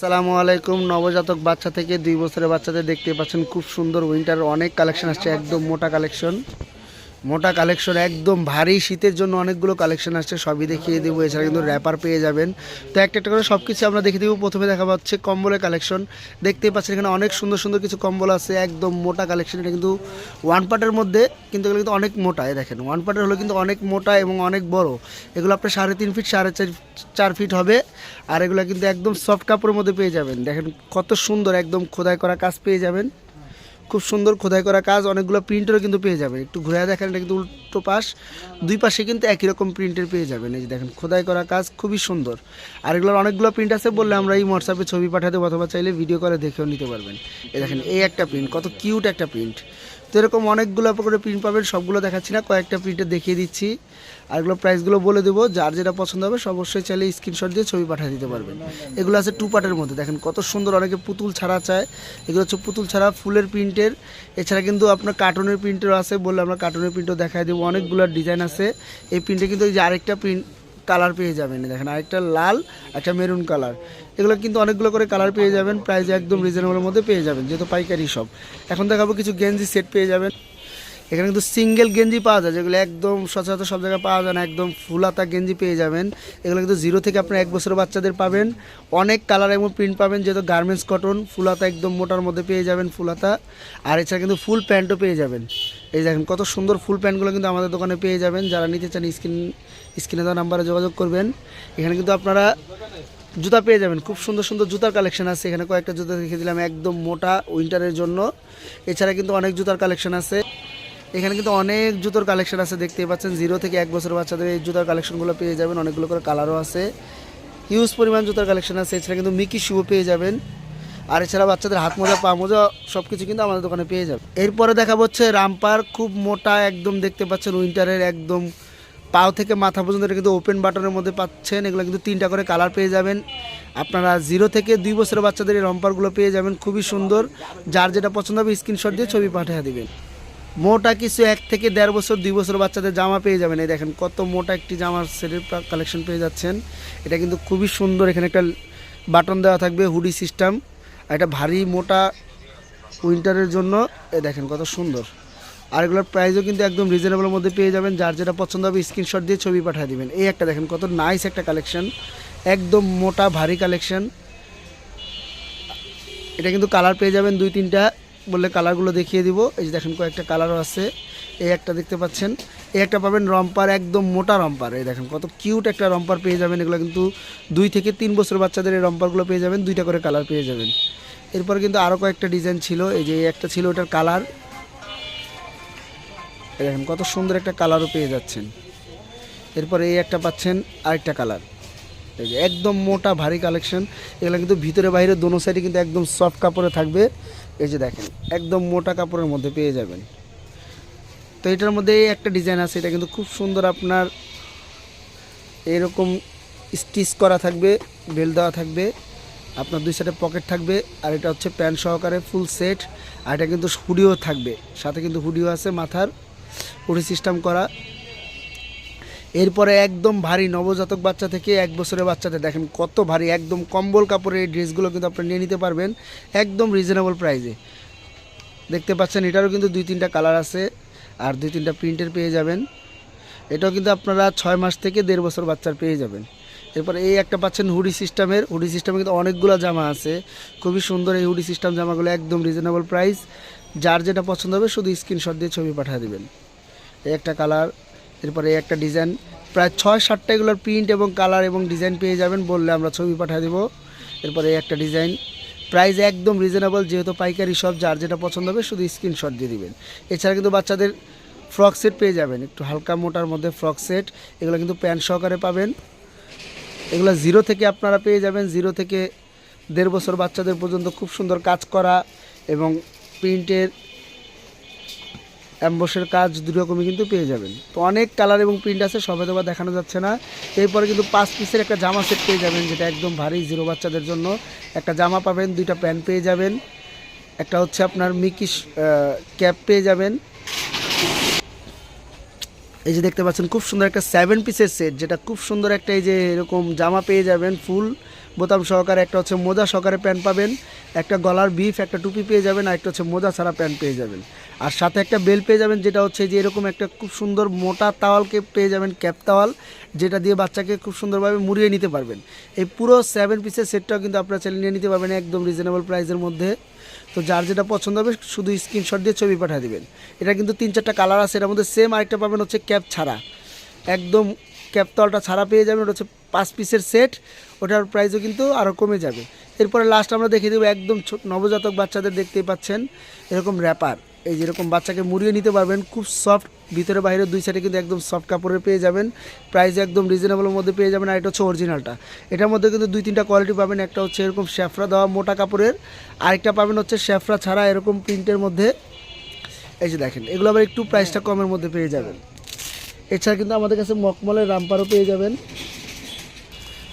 সালামু আলাইকুম। নবজাতক বাচ্চা থেকে দুই বছরের বাচ্চাদের দেখতে পাচ্ছেন খুব সুন্দর উইন্টার। অনেক কালেকশন আসছে, একদম মোটা কালেকশন। মোটা কালেকশন একদম ভারী শীতের জন্য অনেকগুলো কালেকশন আসছে, সবই দেখিয়ে দেবো। এছাড়া কিন্তু র্যাপার পেয়ে যাবেন। তো একটা একটা করে সব কিছু আমরা দেখে দেবো। প্রথমে দেখা পাচ্ছে কম্বলের কালেকশন দেখতেই পাচ্ছেন এখানে অনেক সুন্দর সুন্দর কিছু কম্বল আছে, একদম মোটা কালেকশন এটা কিন্তু ওয়ান পার্টের মধ্যে, কিন্তু এগুলো কিন্তু অনেক মোটা। দেখেন ওয়ান পার্টের হলো কিন্তু অনেক মোটা এবং অনেক বড়। এগুলো আপনার সাড়ে তিন ফিট সাড়ে চার চার ফিট হবে। আর এগুলো কিন্তু একদম সফট কাপড়ের মধ্যে পেয়ে যাবেন। দেখেন কত সুন্দর, একদম খোদাই করা কাজ পেয়ে যাবেন। খুব সুন্দর খোদাই করা কাজ, অনেকগুলো প্রিন্টেরও কিন্তু পেয়ে যাবেন। একটু ঘুরে দেখেন, এটা কিন্তু উল্টো পাশ। দুই পাশে কিন্তু একই রকম প্রিন্টের পেয়ে যাবেন। এই যে দেখেন, খোদাই করা কাজ, খুবই সুন্দর। আর এগুলোর অনেকগুলো প্রিন্ট আছে বললে আমরা এই হোয়াটসঅ্যাপে ছবি পাঠাতে অথবা চাইলে ভিডিও করে দেখেও নিতে পারবেন। এই দেখেন, এই একটা প্রিন্ট কত কিউট একটা প্রিন্ট তো এরকম অনেকগুলো করে প্রিন্ট পাবেন, সবগুলো দেখাচ্ছি না, কয়েকটা প্রিন্টে দেখিয়ে দিচ্ছি। আর এগুলো প্রাইসগুলো বলে দেবো, যার যেটা পছন্দ হবে অবশ্যই চাইলে স্ক্রিনশট দিয়ে ছবি পাঠিয়ে দিতে পারবেন। এগুলো আছে টু পার্টের মধ্যে, দেখেন কত সুন্দর অনেকে পুতুল ছাড়া চায়। এগুলো হচ্ছে পুতুল ছাড়া ফুলের প্রিন্টের এছাড়া কিন্তু আপনার কার্টুনের প্রিন্টেরও আছে বললে আমরা কার্টুনের প্রিন্টও দেখাই দেবো, অনেকগুলো ডিজাইন আছে। এই প্রিন্টে কিন্তু এই যে আরেকটা প্রিন্ট কালার পেয়ে যাবেন। দেখেন আরেকটা লাল, একটা মেরুন কালার। এগুলো কিন্তু অনেকগুলো করে কালার পেয়ে যাবেন, প্রাইস একদম রিজনেবলের মধ্যে পেয়ে যাবেন, যেহেতু পাইকারি সব। এখন দেখাবো কিছু গেঞ্জি সেট পেয়ে যাবেন। এখানে কিন্তু সিঙ্গেল গেঞ্জি পাওয়া যায়, যেগুলো একদম সচরাচর সব জায়গায় পাওয়া যায় না, একদম ফুলাতা গেঞ্জি পেয়ে যাবেন। এগুলো কিন্তু জিরো থেকে আপনার এক বছরের বাচ্চাদের পাবেন। অনেক কালার এবং প্রিন্ট পাবেন, যেহেতু গার্মেন্টস কটন ফুলাতা একদম মোটার মধ্যে পেয়ে যাবেন ফুলাতা। আর এছাড়া কিন্তু ফুল প্যান্টও পেয়ে যাবেন। এই দেখেন কত সুন্দর ফুল প্যান্টগুলো কিন্তু আমাদের দোকানে পেয়ে যাবেন, যারা নিতে চান স্ক্রিন স্ক্রিনে দেওয়া নাম্বারে যোগাযোগ করবেন। এখানে কিন্তু আপনারা জুতা পেয়ে যাবেন। খুব সুন্দর সুন্দর জুতার কালেকশন আছে। এখানে কয়েকটা জুতা দেখে দিলাম, একদম মোটা উইন্টারের জন্য। এছাড়া কিন্তু অনেক জুতার কালেকশন আছে। এখানে কিন্তু অনেক জুতোর কালেকশন আছে, দেখতেই পাচ্ছেন। জিরো থেকে এক বছর বাচ্চাদের এই জুতার কালেকশনগুলো পেয়ে যাবেন। অনেকগুলো করে কালারও আছে। হিউজ পরিমাণ জুতার কালেকশন আছে। এছাড়া কিন্তু মিকি শুও পেয়ে যাবেন। আর এছাড়া বাচ্চাদের হাত মোজা, পা মোজা সব কিছু কিন্তু আমাদের দোকানে পেয়ে যাবে এরপরে দেখা হচ্ছে রামপার। খুব মোটা, একদম দেখতে পাচ্ছেন উইন্টারের, একদম পাও থেকে মাথা পর্যন্ত এটা কিন্তু ওপেন বাটনের মধ্যে পাচ্ছেন। এগুলো কিন্তু তিনটা করে কালার পেয়ে যাবেন। আপনারা জিরো থেকে দুই বছরের বাচ্চাদের এই রম্পারগুলো পেয়ে যাবেন। খুবই সুন্দর। যার যেটা পছন্দ হবে স্ক্রিনশট দিয়ে ছবি পাঠিয়ে দেবেন। মোটা কিছু এক থেকে দেড় বছর, দুই বছর বাচ্চাদের জামা পেয়ে যাবেন। এই দেখেন কত মোটা একটি জামার সেটের কালেকশন পেয়ে যাচ্ছেন। এটা কিন্তু খুবই সুন্দর। এখানে একটা বাটন দেওয়া থাকবে হুডি সিস্টেম এটা ভারী মোটা উইন্টারের জন্য। এ দেখেন কত সুন্দর। আর এগুলোর প্রাইসও কিন্তু একদম রিজনেবলের মধ্যে পেয়ে যাবেন। যার যেটা পছন্দ হবে স্ক্রিনশট দিয়ে ছবি পাঠিয়ে দিবেন। এই একটা দেখেন কত নাইস একটা কালেকশন একদম মোটা, ভারী কালেকশন এটা কিন্তু কালার পেয়ে যাবেন দুই, তিনটা। বললে কালারগুলো দেখিয়ে দিব। এই যে দেখেন কয়েকটা কালারও আছে। এই একটা দেখতে পাচ্ছেন। এই একটা পাবেন রম্পার একদম মোটা রম্পার এই দেখেন কত কিউট একটা রম্পার পেয়ে যাবেন। এগুলো কিন্তু দুই থেকে তিন বছর বাচ্চাদের এই রম্পারগুলো পেয়ে যাবেন। দুইটা করে কালার পেয়ে যাবেন। এরপর কিন্তু আরও কয়েকটা ডিজাইন ছিল। এই যে একটা ছিল ওটার কালার দেখেন কত সুন্দর একটা কালারও পেয়ে যাচ্ছেন। এরপর এই একটা পাচ্ছেন আরেকটা কালার। এই যে একদম মোটা, ভারী কালেকশন। এগুলো কিন্তু ভিতরে বাইরে দোনো সাইডে কিন্তু একদম সফট কাপড়ে থাকবে। এই যে দেখেন, একদম মোটা কাপড়ের মধ্যে পেয়ে যাবেন। তো এটার মধ্যে একটা ডিজাইন আছে, এটা কিন্তু খুব সুন্দর আপনার এরকম স্টিচ করা থাকবে, বেল দেওয়া থাকবে, আপনার দুই সাইডে পকেট থাকবে, আর এটা হচ্ছে প্যান্ট সহকারে ফুল সেট আর এটা কিন্তু হুডিও থাকবে। সাথে কিন্তু হুডিও আছে মাথার। হুডি সিস্টেম করা। এরপরে একদম ভারী নবজাতক বাচ্চা থেকে এক বছরের বাচ্চাদের দেখেন, কত ভারী, একদম কম্বল কাপড়ের এই ড্রেসগুলো কিন্তু আপনি নিয়ে নিতে পারবেন, একদম রিজনেবল প্রাইসে দেখতে পাচ্ছেন, এটারও কিন্তু দুই তিনটা কালার আছে আর দুই তিনটা প্রিন্টের পেয়ে যাবেন। এটাও কিন্তু আপনারা ছয় মাস থেকে দেড় বছর বাচ্চার পেয়ে যাবেন। এরপরে এই একটা পাচ্ছেন হুডি সিস্টেমের হুডি সিস্টেমে কিন্তু অনেকগুলো জামা আছে। খুবই সুন্দর এই হুডি সিস্টেম জামাগুলো, একদম রিজনেবল প্রাইস যার যেটা পছন্দ হবে শুধু স্ক্রিনশট দিয়ে ছবি পাঠিয়ে দেবেন। এই একটা কালার এরপরে একটা ডিজাইন প্রায় ছয় সাতটা এগুলোর প্রিন্ট এবং কালার এবং ডিজাইন পেয়ে যাবেন বললে আমরা ছবি পাঠিয়ে দেবো। এরপরে একটা ডিজাইন প্রাইস একদম রিজনেবল যেহেতু পাইকারি সব যার যেটা পছন্দ হবে শুধু স্ক্রিনশট দিয়ে দিবেন। এছাড়া কিন্তু বাচ্চাদের ফ্রক সেট পেয়ে যাবেন, একটু হালকা মোটার মধ্যে ফ্রক সেট এগুলো কিন্তু প্যান্ট সহকারে পাবেন। এগুলো জিরো থেকে আপনারা পেয়ে যাবেন জিরো থেকে দেড় বছর বাচ্চাদের পর্যন্ত খুব সুন্দর কাজ করা এবং প্রিন্টের অ্যাম্বসের কাজ দুই রকমই কিন্তু পেয়ে যাবেন। তো অনেক কালার এবং প্রিন্ট আছে, সবে আবার দেখানো যাচ্ছে না। এরপরে কিন্তু পাঁচ পিসের একটা জামা সেট পেয়ে যাবেন, যেটা একদম ভারী জিরো বাচ্চাদের জন্য। একটা জামা পাবেন, দুইটা প্যান্ট পেয়ে যাবেন। একটা হচ্ছে আপনার মিকি ক্যাপ পেয়ে যাবেন। এই যে দেখতে পাচ্ছেন, খুব সুন্দর একটা সেভেন পিসের সেট যেটা খুব সুন্দর একটা এই যে এরকম জামা পেয়ে যাবেন, ফুল। বোতাম সহকারে, একটা হচ্ছে মোজা সহকারে প্যান্ট পাবেন, একটা গলার বিফ, একটা টুপি পেয়ে যাবেন, আর একটা হচ্ছে মোজা ছাড়া প্যান্ট পেয়ে যাবেন। আর সাথে একটা বেল পেয়ে যাবেন, যেটা হচ্ছে যে এরকম একটা খুব সুন্দর মোটা তাওয়ালকে পেয়ে যাবেন, ক্যাপ তাওয়াল, যেটা দিয়ে বাচ্চাকে খুব সুন্দরভাবে মুড়িয়ে নিতে পারবেন। এই পুরো সেভেন পিসের সেটটাও কিন্তু আপনারা চাইলে নিয়ে নিতে পারবেন একদম রিজনেবল প্রাইসের মধ্যে। তো যার যেটা পছন্দ হবে, শুধু স্ক্রিনশট দিয়ে ছবি পাঠিয়ে দেবেন। এটা কিন্তু তিন চারটা কালার আছে এটার মধ্যে সেম আরেকটা পাবেন হচ্ছে ক্যাপ ছাড়া। একদম ক্যাপ তলটা ছাড়া পেয়ে যাবেন, ওটা হচ্ছে পাঁচ পিসের সেট, ওটার প্রাইসও কিন্তু আরও কমে যাবে। এরপরে লাস্ট আমরা দেখিয়ে দেবো একদম নবজাতক বাচ্চাদের দেখতেই পাচ্ছেন, এরকম র্যাপার এই যেরকম বাচ্চাকে মুড়িয়ে নিতে পারবেন, খুব সফট ভিতরে বাইরে দুই সাইডে কিন্তু একদম সফট কাপড়ের পেয়ে যাবেন প্রাইস একদম রিজনেবলের মধ্যে পেয়ে যাবেন, আর এটা হচ্ছে অরিজিনালটা এটার মধ্যে কিন্তু দুই তিনটা কোয়ালিটি পাবেন, একটা হচ্ছে এরকম শ্যাফরা দেওয়া মোটা কাপড়ের, আরেকটা পাবেন হচ্ছে শ্যাফরা ছাড়া এরকম প্রিন্টের মধ্যে। এই যে দেখেন, এগুলো আবার একটু প্রাইসটা কমের মধ্যে পেয়ে যাবেন। এছাড়া কিন্তু আমাদের কাছে মকমলের রামপারও পেয়ে যাবেন।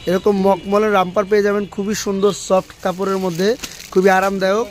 এরকম মকমলের রামপার পেয়ে যাবেন, খুবই সুন্দর সফট কাপড়ের মধ্যে, খুবই আরামদায়ক।